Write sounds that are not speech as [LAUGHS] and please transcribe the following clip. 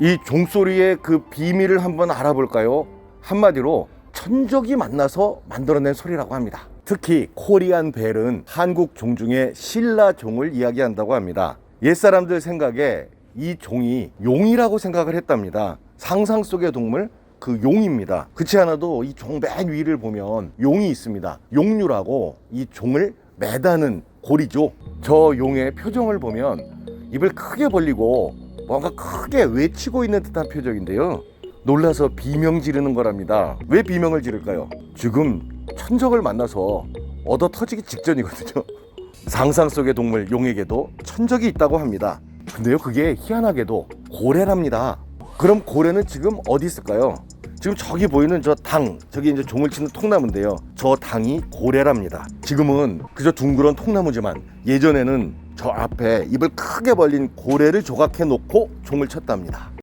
이 종소리의 그 비밀을 한번 알아볼까요? 한마디로 천적이 만나서 만들어낸 소리라고 합니다. 특히 코리안 벨은 한국 종 중에 신라 종을 이야기한다고 합니다. 옛사람들 생각에 이 종이 용이라고 생각을 했답니다. 상상 속의 동물 그 용입니다. 그렇지 않아도 이 종 맨 위를 보면 용이 있습니다. 용류라고 이 종을 매다는 고리죠. 저 용의 표정을 보면 입을 크게 벌리고 뭔가 크게 외치고 있는 듯한 표정인데요. 놀라서 비명 지르는 거랍니다. 왜 비명을 지를까요? 지금 천적을 만나서 얻어 터지기 직전이거든요. [LAUGHS] 상상 속의 동물 용에게도 천적이 있다고 합니다. 근데요, 그게 희한하게도 고래랍니다. 그럼 고래는 지금 어디 있을까요? 지금 저기 보이는 저 당, 저기 이제 종을 치는 통나무인데요. 저 당이 고래랍니다. 지금은 그저 둥그런 통나무지만 예전에는 저 앞에 입을 크게 벌린 고래를 조각해 놓고 종을 쳤답니다.